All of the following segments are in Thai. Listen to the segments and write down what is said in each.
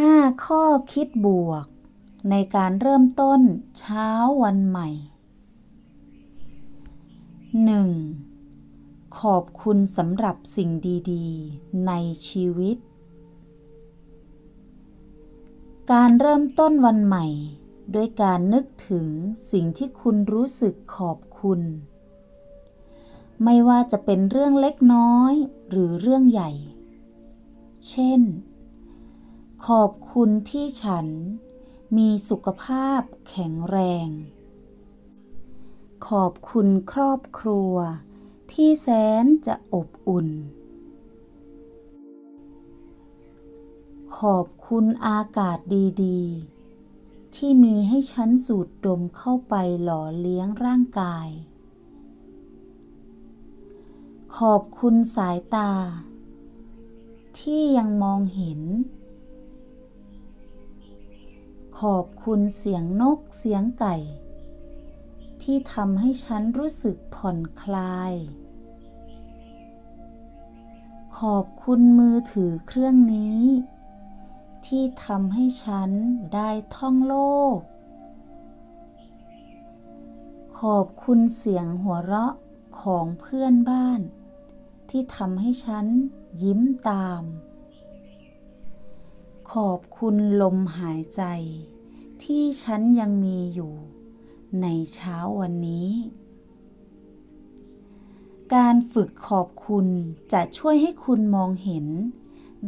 5 ข้อคิดบวก ในการเริ่มต้นเช้าวันใหม่ 1. ขอบคุณสำหรับสิ่งดีๆ ในชีวิต การเริ่มต้นวันใหม่ ด้วยการนึกถึงสิ่งที่คุณรู้สึกขอบคุณ ไม่ว่าจะเป็นเรื่องเล็กน้อยหรือเรื่องใหญ่ เช่น ขอบคุณที่ฉัน มีสุขภาพแข็งแรง ขอบคุณครอบครัว ที่แสนจะอบอุ่น ขอบคุณอากาศดีๆ ที่มีให้ฉันสูดดมเข้าไปหล่อเลี้ยงร่างกาย ขอบคุณสายตา ที่ยังมองเห็น ขอบคุณเสียงนกเสียงไก่ ที่ทำให้ฉันรู้สึกผ่อนคลาย ขอบคุณมือถือเครื่องนี้ ที่ทำให้ฉันได้ท่องโลก ขอบคุณเสียงหัวเราะของเพื่อนบ้าน ที่ทำให้ฉันยิ้มตาม ขอบคุณลมหายใจ ที่ฉันยังมีอยู่ ในเช้าวันนี้ การฝึกขอบคุณจะช่วยให้คุณมองเห็น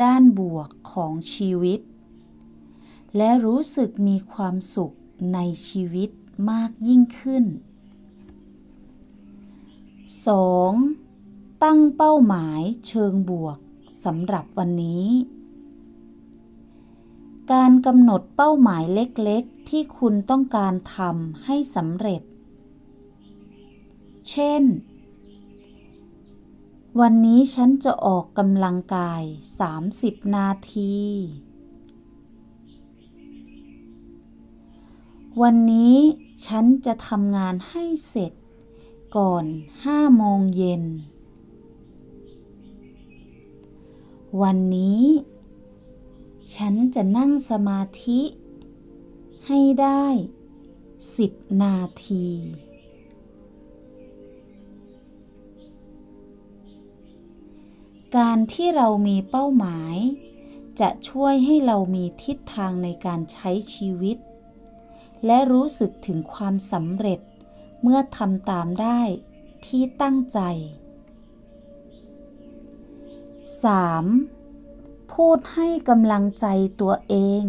ด้านบวกของชีวิต และรู้สึกมีความสุขในชีวิตมากยิ่งขึ้น 2. ตั้งเป้าหมายเชิงบวกสำหรับวันนี้ การกำหนดเป้าหมายเล็กๆ ที่คุณต้องการทำให้สำเร็จ เช่น วันนี้ฉันจะออกกำลังกาย 30 นาที วันนี้ฉันจะทำงานให้เสร็จ ก่อน5โมงเย็น วันนี้ ฉันจะนั่งสมาธิ ให้ได้10นาที การที่เรามีเป้าหมาย จะช่วยให้เรามีทิศทางในการใช้ชีวิต และรู้สึกถึงความสำเร็จเมื่อทำตามได้ที่ตั้งใจ 3. พูดให้กำลังใจตัวเอง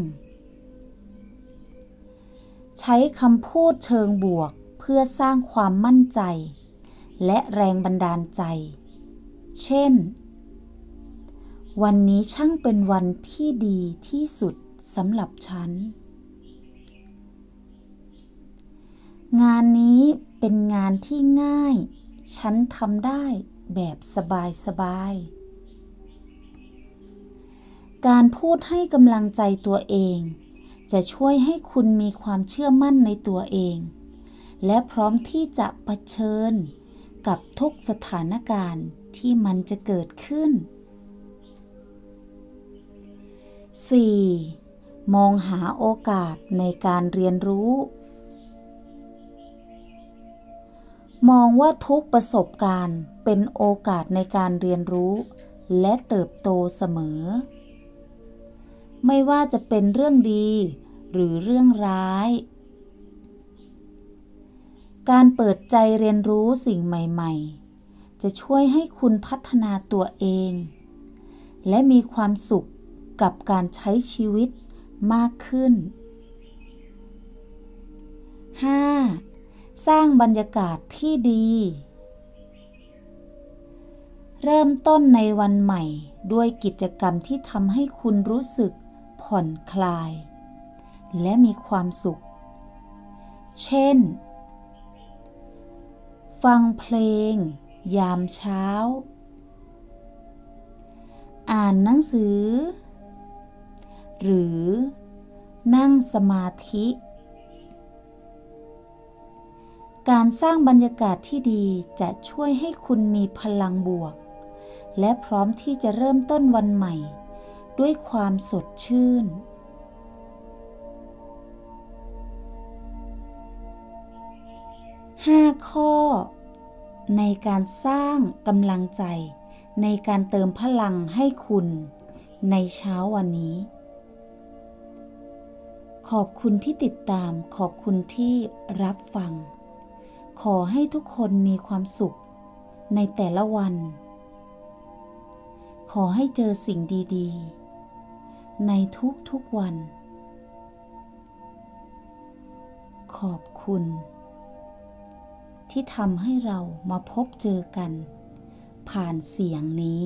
ใช้คำพูดเชิงบวกเพื่อสร้างความมั่นใจ และแรงบันดาลใจ เช่น วันนี้ช่างเป็นวันที่ดีที่สุดสำหรับฉัน งานนี้เป็นงานที่ง่าย ฉันทำได้แบบสบายๆ การพูดให้กำลังใจตัวเอง จะช่วยให้คุณมีความเชื่อมั่นในตัวเอง และพร้อมที่จะะเผชิญ กับทุกสถานการณ์ที่มันจะเกิดขึ้น 4. มองหาโอกาสในการเรียนรู้ มองว่าทุกประสบการณ์เป็นโอกาสในการเรียนรู้ และเติบโตเสมอ ไม่ว่าจะเป็นเรื่องดี หรือเรื่องร้าย การเปิดใจเรียนรู้สิ่งใหม่ๆ จะช่วยให้คุณพัฒนาตัวเอง และมีความสุขกับการใช้ชีวิตมากขึ้น 5. สร้างบรรยากาศที่ดี เริ่มต้นในวันใหม่ด้วยกิจกรรมที่ทำให้คุณรู้สึก ผ่อนคลาย และมีความสุข เช่น ฟังเพลง ยามเช้า อ่านหนังสือ หรือนั่งสมาธิ การสร้างบรรยากาศที่ดีจะช่วยให้คุณมีพลังบวก และพร้อมที่จะเริ่มต้นวันใหม่ ด้วยความสดชื่น ห้าข้อ ในการสร้างกำลังใจ ในการเติมพลังให้คุณในเช้าวันนี้ ขอบคุณที่ติดตาม ขอบคุณที่รับฟัง ขอให้ทุกคนมีความสุขในแต่ละวัน ขอให้เจอสิ่งดี ๆ ในทุกๆวัน ขอบคุณ ที่ทำให้เรามาพบเจอกัน ผ่านเสียงนี้